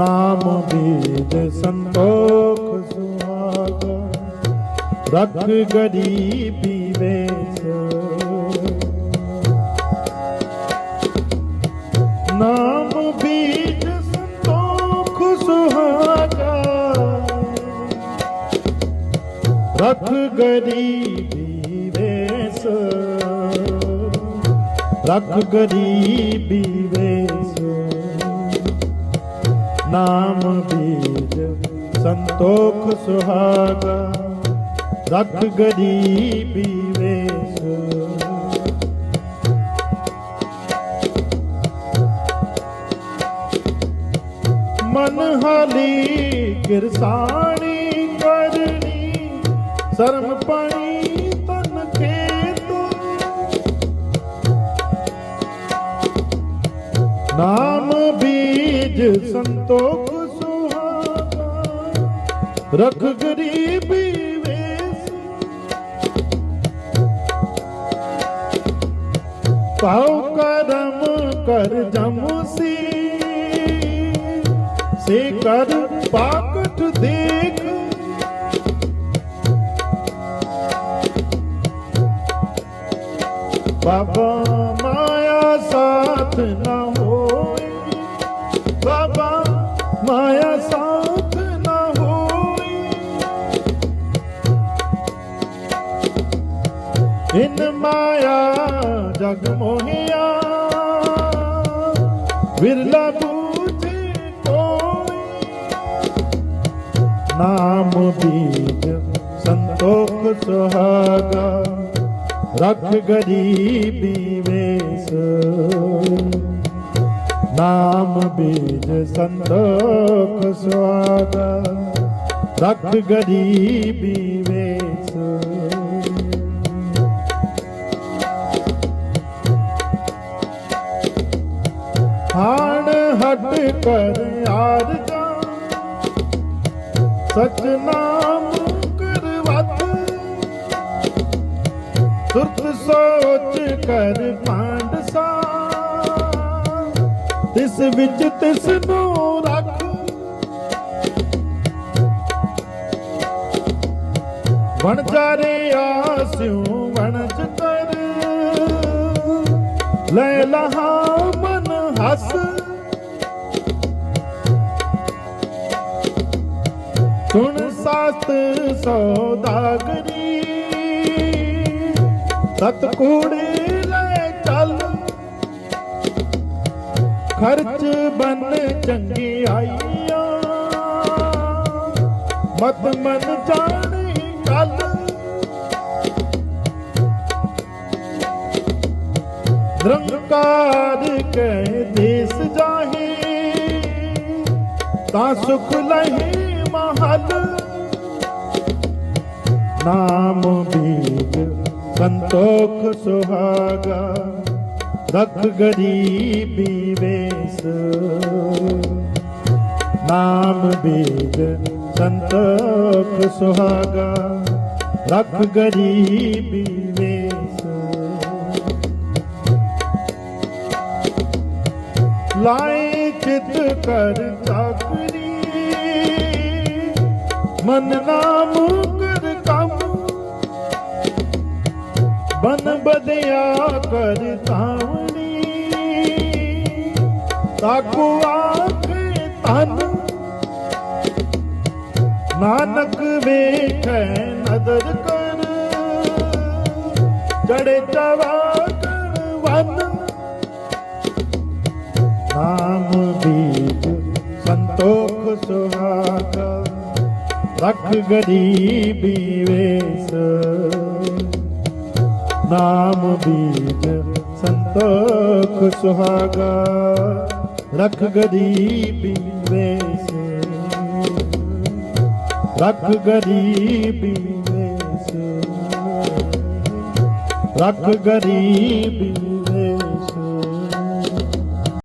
ਨਾਮ ਬੀਜ ਸੰਤੋਖ ਸੁਹਾਗਾ। ਰਖ ਗਰੀਬੀ ਵੇਸ। ਨਾਮ ਬੀਜ ਸੰਤੋਖ ਸੁਹਾਗਾ। ਰਖ ਗਰੀਬੀ ਵੇਸ। ਰਖ ਗਰੀਬੀ ਵੇਸ। ਨਾਮ ਬੀਜ, ਸੰਤੋਖ ਸੁਹਾਗਾ, ਰਖ ਗਰੀਬੀ ਵੇਸ ਮਨ ਹਾਲੀ ਕਿਰਸਾਣੀ ਕਰਨੀ, ਸ਼ਰਮ ਪਾਣੀ ਤਨ ਕੇ ਤੂੰ ਨਾਮ ਸੰਤੋਖ ਸੁਹਾਗਾ। ਰਖ ਗਰੀਬੀ ਵੇਸ। ਪਾਉ ਕਰਮ ਕਰ ਜਮਸੀ ਸੇ ਕਰ ਪਾਕਟ ਦੇਖ। ਬਾਬਾ ਮਾਇਆ ਸਾਥ ਨਾ ਮਾਇਆ ਸਾਥ ਨਾ ਹੋਏ ਇਨ ਮਾਇਆ ਜਗ ਮੋਹਿਆ। ਵਿਰਲਾ ਬੂਝੇ ਕੋਈ ਨਾਮ ਬੀਜ ਸੰਤੋਖ ਸੁਹਾਗਾ। ਰਖ ਗਰੀਬੀ ਵੇਸ। ਨਾਮ ਬੀਜ ਸੰਤੋਖ ਸੁਹਾਗਾ। ਰਖ ਗਰੀਬੀ ਵੇਸ। ਹਾਣ ਹਟ ਕਰ ਆਰਜਾ। ਸਚ ਨਾਮ ਕਰਵਤ ਸੁਰਤ ਸੋਚ ਕਰ ਪਾਂਡਸਾ। ਤਿਸ ਵਿੱਚ ਤਿਸ ਨੂੰ ਰੱਖ। ਵਣ ਜਾਰੇ ਆਸਿਉ ਵਣਜ ਕਰ ਲੈ ਲਹਾ ਮਨ ਹੱਸ। ਸੁਣ ਸਤ ਸੌਦਾਗਰੀ ਸਤ ਕੂੜੇ ਲੈ ਚੱਲ। ਖਰਚ ਬਨ ਚੰਗੀ ਆਈਆਂ। ਮਤ ਮਨ ਜਾਣੀ ਕੱਲ। ਨਿਰੰਕਾਰ ਕੈ ਦੇਸ ਜਾਹੇ, ਤਾਂ ਸੁਖ ਲਹੀ ਮਹਲ। ਨਾਮ ਬੀਜ ਸੰਤੋਖ ਸੁਹਾਗਾ। ਰਖ ਗਰੀਬੀ ਵੇਸ ਨਾਮ ਬੀਜ ਸੰਤੋਖ ਸੁਹਾਗਾ। ਰਖ ਗਰੀਬੀ ਵੇਸ ਲਾਏ ਚਿਤ ਕਰ ਚਾਕਰੀ। ਮਨ ਨਾਮ ਕਰ ਕੰਮ। ਬਨ ਬਦਿਆ ਕਰ ਤਾਵਣੀ ਤਾਕੂ ਆਖੇ ਤਨ ਨਾਨਕ ਵੇਖੈ ਨਦਰ ਕਰ ਚੜੇ ਚਵਾ ਕਰ ਵਨ। ਨਾਮ ਬੀਜ ਸੰਤੋਖ ਸੁਹਾਗਾ। ਰਖ ਗਰੀਬੀ ਵੇਸ। ਨਾਮ ਬੀਜ ਸੰਤੋਖ ਸੁਹਾਗਾ। ਰਖ ਗਰੀਬੀ ਵੇਸ ਰਖ ਗਰੀਬੀ ਵੇਸ ਰਖ ਗਰੀਬੀ